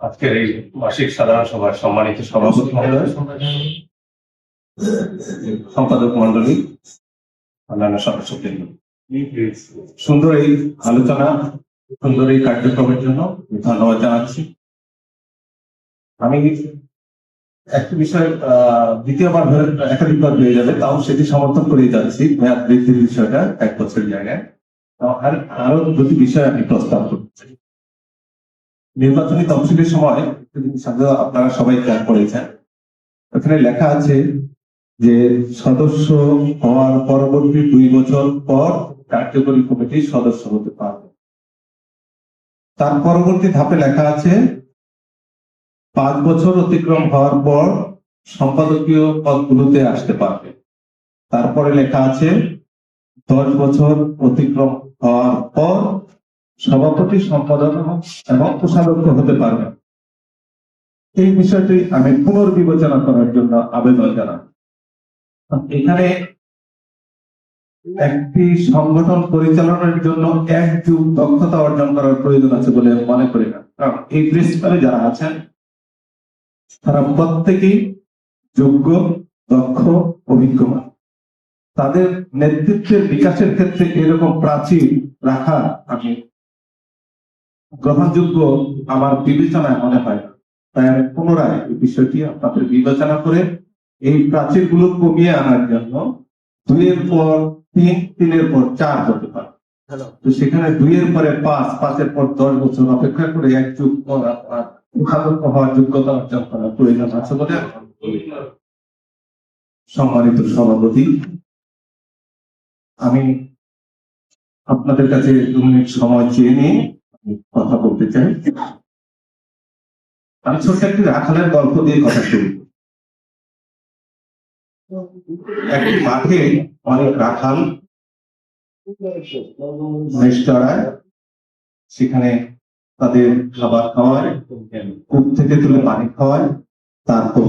আজকের এই মাসিক সাধারণ সভার সম্মানিত সভাপতি মহোদয়, সম্পাদক মন্ডলী অন্যান্য সদস্যবৃন্দ। সুন্দর এই আলোচনা, সুন্দর এই কার্যক্রমের জন্য ধন্যবাদ জানাচ্ছি। আমি একটি বিষয় দ্বিতীয়বার হয়ে একাধিকবার হয়ে যাবে, তাও সেটি সমর্থন করেই যাচ্ছি, মেয়াদ বৃদ্ধির বিষয়টা এক বছর জায়গায়। আরও দুটি বিষয় আমি প্রস্তাব করতে চাই। নির্বাচনী তফসিলের সময় আপনারা- সবাই খেয়াল করেছেন। ওখানে লেখা আছে যে সদস্য হওয়ার পরবর্তী দুই বছর পর কার্যকরী কমিটির সদস্য হতে পারবে। তার পরবর্তী ধাপে লেখা আছে, পাঁচ বছর অতিক্রম হওয়ার পর সম্পাদকীয় পদগুলোতে আসতে পারবে। তারপরে লেখা আছে, দশ বছর অতিক্রম হওয়ার পর সভাপতি, সম্পাদক এবং কোষাধ্যক্ষ হতে পারবে। এই বিষয়টি আমি পুনর্বিবেচনা করার জন্য আবেদন জানাই এখানে একটি সংগঠন পরিচালনার জন্য এক যুগ দক্ষতা অর্জন করার প্রয়োজন আছে বলে মনে করি না। কারণ এই প্রিন্সিপালে যারা আছেন, তারা প্রত্যেকেই যোগ্য, দক্ষ অভিজ্ঞমান তাদের নেতৃত্বের বিকাশের ক্ষেত্রে এরকম প্রাচীর রাখা আমি গ্রহণযোগ্য আমার বিবেচনায় মনে হয়। তাই আমি পুনরায় এই বিষয়টি আপনাদের বিবেচনা করে এই প্রাচীরগুলো কমিয়ে আনার জন্য দুইয়ের পর তিন তিনের পর চার হতে পারে। তো সেখানে দুইয়ের পরে পাঁচ পাঁচের পর দশ বছর অপেক্ষা করে এক যুগ পর আপনার হওয়ার যোগ্যতা অর্জন করার প্রয়োজন আছে বলে মনে। সম্মানিত সভাপতি আমি আপনাদের কাছে দু মিনিট সময় চেয়ে নিয়ে আমি কথা বলতে চাই। আমি ছোট্ট একটি রাখালের গল্প দিয়ে কথা শুরু একটি মাঠে অনেক রাখাল সেখানে তাদের খাবার খাওয়ায়, কূপ থেকে তুলে পানি খাওয়ায়, তারপর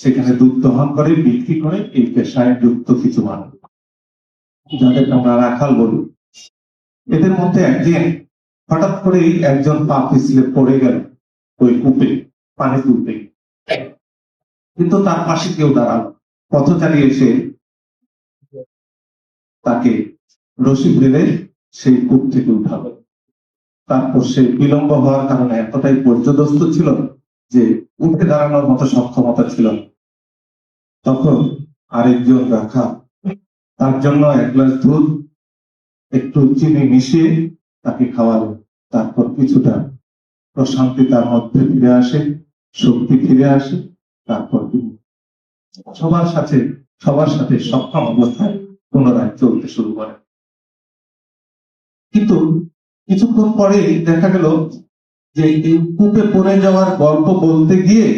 সেখানে দুধ দহন করে, বিক্রি করে, এই পেশায় যুক্ত কিছু মানুষ। যাদেরকে আমরা রাখাল বলি। এদের মধ্যে একদিন হঠাৎ করেই একজন পা পিছলে পড়ে গেল ওই কূপে পানি তুলতে কিন্তু তার পাশে কেউ দাঁড়াল। পথচারী এসে তাকে রশি বেঁধে সেই কূপ থেকে উঠালো। তারপর সে বিলম্ব হওয়ার কারণে এতটাই পর্যদস্ত ছিল যে উঠে দাঁড়ানোর মতো সক্ষমতা ছিল তখন আরেকজন রাখা, তার জন্য এক গ্লাস দুধ, একটু চিনি মিশিয়ে তাকে খাওয়ালো। কিছুটা প্রশান্তি তার মধ্যে ফিরে আসে, শক্তি ফিরে আসে, তারপর তিনি সবার সাথে সবার সাথে সক্ষম অবস্থায় পুনরায় চলতে শুরু করে কিন্তু কিছুক্ষণ পরে দেখা গেল যে এই কূপে পড়ে যাওয়ার গল্প বলতে গিয়ে,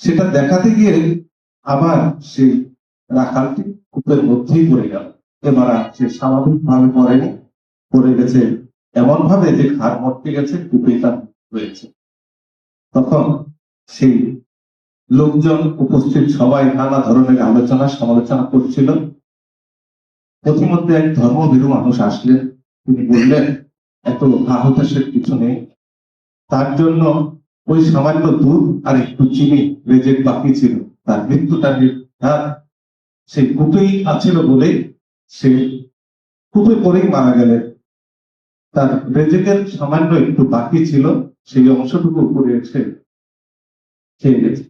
সেটা দেখাতে গিয়ে আবার সে রাখালটি কূপের মধ্যেই পড়ে গেল। এবার আর সে স্বাভাবিক ভাবে পড়েনি পড়ে গেছে এমন ভাবে যে ঘাড় মটকে গেছে কূপে তার রয়েছে। তখন সেই লোকজন উপস্থিত, সবাই নানা ধরনের আলোচনা, সমালোচনা করছিল। প্রতিমধ্যে এক ধর্মভীরু মানুষ আসলেন। তিনি বললেন, এত আহতাসের কিছু নেই তার জন্য ওই সামান্য দুধ আর একটু চিনি রেজেক বাকি ছিল। তার মৃত্যুটা নির্ঘাত। সেই কূপেই আছিল বলে সে কূপে পরেই মারা গেলেন। তার রেজেকের সামান্য একটু বাকি ছিল, সেই অংশটুকু এসে খেয়ে গেছে।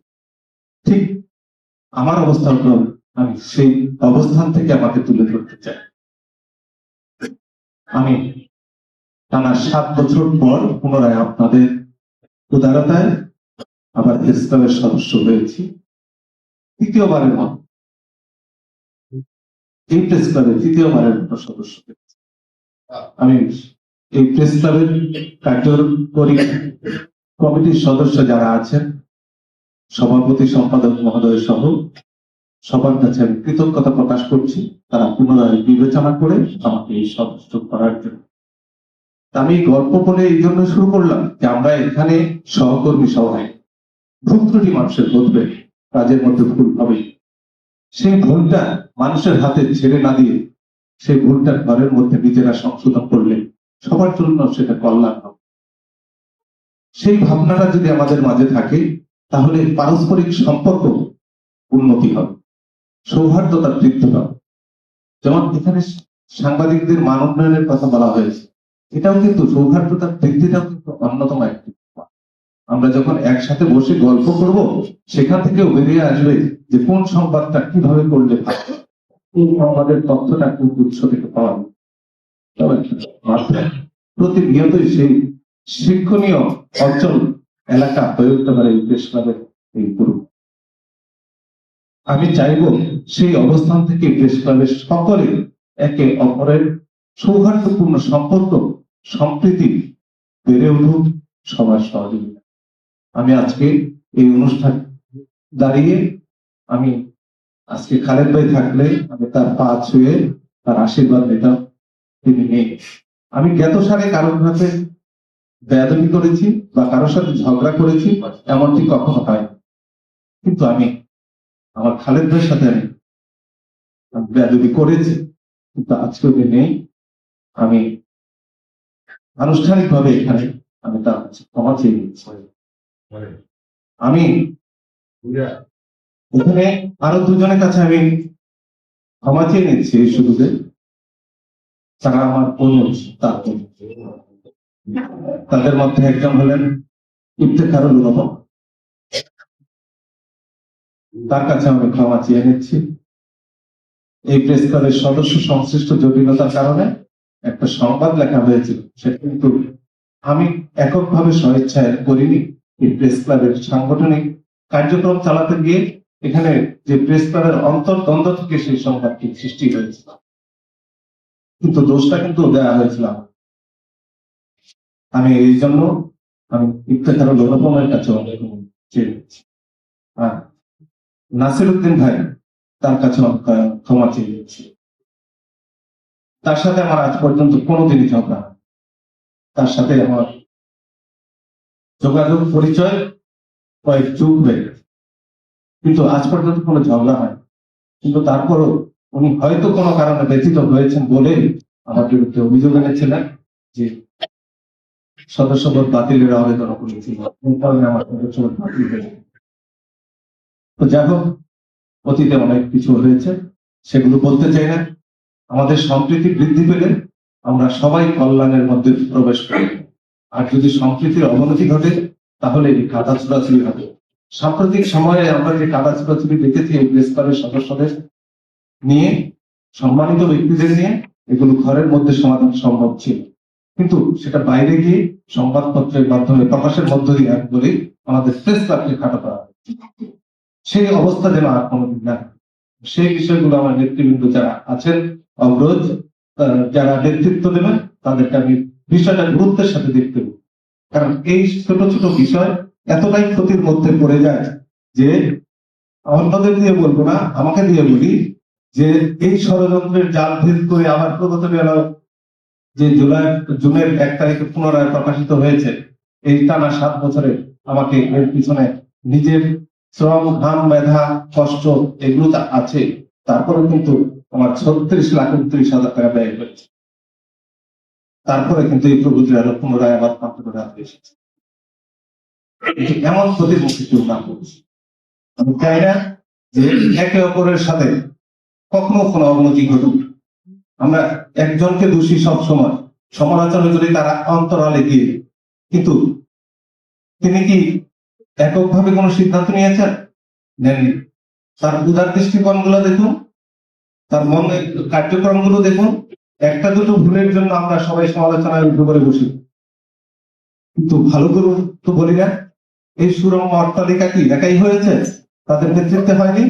ঠিক আমার অবস্থানটা আমি সেই অবস্থান থেকে আমাকে তুলে ধরতে চাই। আমি টানা সাত বছর পর পুনরায় আপনাদের উদারতায় আবার ইসলামের সদস্য হয়েছি। তৃতীয়বারের মতো তৃতীয়বারের মতো সদস্য হয়েছি। আমি এই প্রেস ক্লাবের কার্যকরী কমিটির সদস্য যারা আছেন, সভাপতি, সম্পাদক, মহোদয় সহ, সবার কাছে আমি কৃতজ্ঞতা প্রকাশ করছি। তারা পুনরায় বিবেচনা করে আমাকে এই সদস্য করার জন্য। আমি গল্প বলে এই জন্য শুরু করলাম যে আমরা এখানে সহকর্মী সভায় ভুল ত্রুটি মানুষের ঘটবে, কাজের মধ্যে ভুল হবে। সেই ভুলটা মানুষের হাতে ছেড়ে না দিয়ে, সেই ভুলটা ঘরের মধ্যে নিজেরা সংশোধন করলে সবার জন্য সেটা কল্যাণ হবে সেই ভাবনাটা যদি আমাদের মাঝে থাকে, তাহলে পারস্পরিক সম্পর্ক উন্নতি হবে, সৌহার্দ্যতা বৃদ্ধি পাবে। যেমন এখানে সাংবাদিকদের মান উন্নয়নের কথা বলা হয়েছে, এটাও কিন্তু সৌহার্দ্যতা বৃদ্ধিটাও কিন্তু অন্যতম একটি আমরা যখন একসাথে বসে গল্প করব, সেখান থেকেও বেরিয়ে আসবে যে কোন সংবাদটা কীভাবে করলে এই সংবাদের তথ্যটা কোন উৎস থেকে পাওয়া। তবে প্রতিনিয়তই সেই শিক্ষণীয় অঞ্চল, এলাকা হয়ে উঠতে পারে ক্লাবের এই গ্রুপ আমি চাইব সেই অবস্থান থেকে প্রেস ক্লাবের সকলে একে অপরের সৌহার্দ্যপূর্ণ সম্পর্ক, সম্প্রীতি বেড়ে উঠুক সবার সহযোগিতা। আমি আজকে এই অনুষ্ঠান দাঁড়িয়ে আমি আজকে খালেদ ভাই থাকলে আমি তার পা ছুঁয়ে তার আশীর্বাদ নিতাম, তিনি নেই। আমি জ্ঞাত সারে কারোর সাথে বেয়াদবি করেছি বা কারোর সাথে ঝগড়া করেছি, এমনটি কখনো হয় কিন্তু আমি, আমার খালেদ ভাইয়ের সাথে আমি বেয়াদবি করেছি, কিন্তু আজকে উনি নেই। আমি আনুষ্ঠানিকভাবে এখানে আমি তার ক্ষমা চেয়ে নিচ্ছি। আমি এখানে আরও দুজনের কাছে আমি ক্ষমা চেয়ে নিচ্ছি এই শুরুতে তারা আমার তার তাদের মধ্যে একজন হলেন ইফতেখারুল উলমা। তার কাছে আমি ক্ষমা চেয়ে নিচ্ছি। এই প্রেস ক্লাবের সদস্য সংশ্লিষ্ট জটিলতার কারণে একটা সংবাদ লেখা হয়েছিল সেটা কিন্তু আমি এককভাবে স্বেচ্ছায় করিনি এই প্রেস ক্লাবের সাংগঠনিক কার্যক্রম চালাতে গিয়ে। এখানে যে প্রেস ক্লাবের অন্তর্দ্বন্দ্ব থেকে সেই সংবাদটি সৃষ্টি হয়েছিল। কিন্তু দোষটা কিন্তু দেওয়া হয়েছিল। আমি এই জন্য আমি ইফতেখারুল উলমের কাছে নাসির উদ্দিন ভাই তার কাছে ক্ষমা- চেয়ে নিচ্ছি। তার সাথে আমার আজ পর্যন্ত কোনোদিনই ঝগড়া। তার সাথে আমার যোগাযোগ পরিচয় কয়েক যুগ কিন্তু আজ পর্যন্ত কোনো ঝগড়া হয় কিন্তু তারপরও উনি হয়তো কোনো কারণে ব্যথিত হয়েছেন বলে আমার বিরুদ্ধে অভিযোগ এনেছিলেন যে সদস্যপদ বাতিলের আবেদন করেছিল। আমার সদস্যপদ বাতিল তো যাই হোক, অতীতে অনেক কিছু হয়েছে, সেগুলো বলতে চাই না। আমাদের সম্প্রীতি বৃদ্ধি পেলে আমরা সবাই কল্যাণের মধ্যে প্রবেশ করি। আর যদি সম্প্রীতির অবনতি ঘটে, তাহলে এই কাদা ছোড়াছুড়ি হবে। সাম্প্রতিক সময়ে আমরা যে কাদা ছোড়াছুড়ি দেখেছি এই প্রেস সদস্যদের নিয়ে, সম্মানিত ব্যক্তিদের নিয়ে এগুলো ঘরের মধ্যে সমাধান সম্ভব ছিল। কিন্তু সেটা বাইরে গিয়ে সংবাদপত্রের মাধ্যমে প্রকাশের মধ্য দিয়ে এক বলে আমাদের প্রেস ক্লাবকে খাটো করা সেই অবস্থা যেন আর কোনোদিন না সেই বিষয়গুলো আমার নেতৃবৃন্দ যারা আছেন, অবরোধ যারা নেতৃত্ব দেবেন, তাদেরকে আমি বিষয়টা গুরুত্বের সাথে দেখতে হবে কারণ এই ছোট ছোট বিষয় এতটাই ক্ষতির মধ্যে পড়ে যায় যে, অন্যদের দিয়ে বলব না, আমাকে দিয়ে বলি যে এই ষড়যন্ত্রের জাল ভেদ করে আবার প্রগত গেল যে জুলাই, জুনের এক তারিখে পুনরায় প্রকাশিত হয়েছে, এই টানা সাত বছরে আমাকে এর পিছনে নিজের শ্রম, ঘাম মেধা কষ্ট এগুলো আছে, তারপরে কিন্তু আমার ছত্রিশ লাখ উনত্রিশ হাজার টাকা ব্যয় হয়েছে। তারপরে কিন্তু এই প্রগতির আলো পুনরায় আবার প্রাপ্ত করে হাতে এসেছে এমন ক্ষতির মুখে কেউ না করছে আমি চাই না যে একে অপরের সাথে কখনো কোনো অবনতি ঘটুক। আমরা একজনকে দোষী সব সময় সমালোচনা করি তারা অন্তরালে গিয়ে, কিন্তু তিনি কি এককভাবে কোনো সিদ্ধান্ত নিয়েছেন? নেননি। তার উদার দৃষ্টিকোণগুলো দেখুন, তার মন কার্যক্রমগুলো দেখুন, একটা দুটো ভুলের জন্য আমরা সবাই সমালোচনায় উঠে করে বসি। কিন্তু ভালো করে তো বলি না, এই সুরম অট্টালিকা কি একাই হয়েছে? তাদের নেতৃত্বে হয়নি?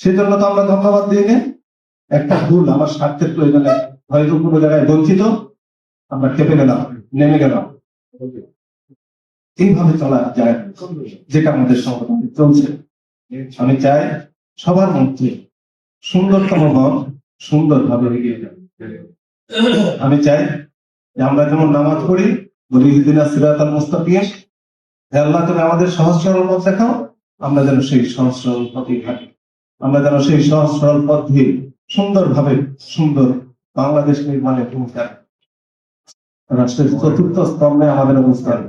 সেজন্য তো আমরা ধন্যবাদ না একটা ভুল আমার স্বার্থের প্রয়োজনে হয়তো কোনো জায়গায় বঞ্চিত। আমরা কেঁপে গেলাম, নেমে গেলাম। এইভাবে চলা যায়, যেটা আমাদের সংগঠনে চলছে। আমি চাই সবার মধ্যে সুন্দরতম মন সুন্দরভাবে এগিয়ে যাবে আমি চাই যে আমরা যেমন নামাজ পড়ি বলি সিরাতাল মুস্তাকিম, হে আল্লাহ তুমি আমাদের সহজ সরল দেখাও, আমরা যেন সেই সহজ সরল পথে থাকি। আমরা যেন সেই সহজ, সরল পথ দিয়ে সুন্দরভাবে, সুন্দর বাংলাদেশ নির্মাণে ভূমিকা রাষ্ট্রের চতুর্থ স্তম্ভে আমাদের অবস্থান।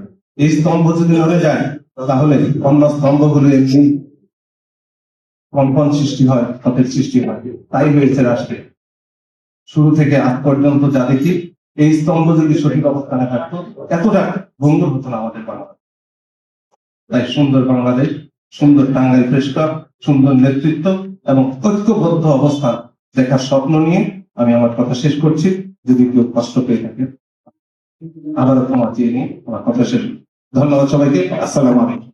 এই স্তম্ভ যদি নড়ে যায়, তাহলে অন্য স্তম্ভগুলো এমনি কম্পন সৃষ্টি হয় ক্ষতের সৃষ্টি হয়। তাই হয়েছে রাষ্ট্রে। শুরু থেকে আজ পর্যন্ত যা দেখি, এই স্তম্ভ যদি সঠিক অবস্থানে থাকতো, এতটা ভঙ্গুর হতো না আমাদের বাংলাদেশ। তাই সুন্দর বাংলাদেশ, সুন্দর টাঙ্গাইল প্রেস সুন্দর নেতৃত্ব এবং ঐক্যবদ্ধ অবস্থা দেখার স্বপ্ন নিয়ে আমি আমার কথা শেষ করছি। যদি কেউ কষ্ট পেয়ে থাকে, আবারও তোমার চেয়ে নিয়ে আমার কথা শেষ। ধন্যবাদ সবাইকে। আসসালাম আলাইকুম।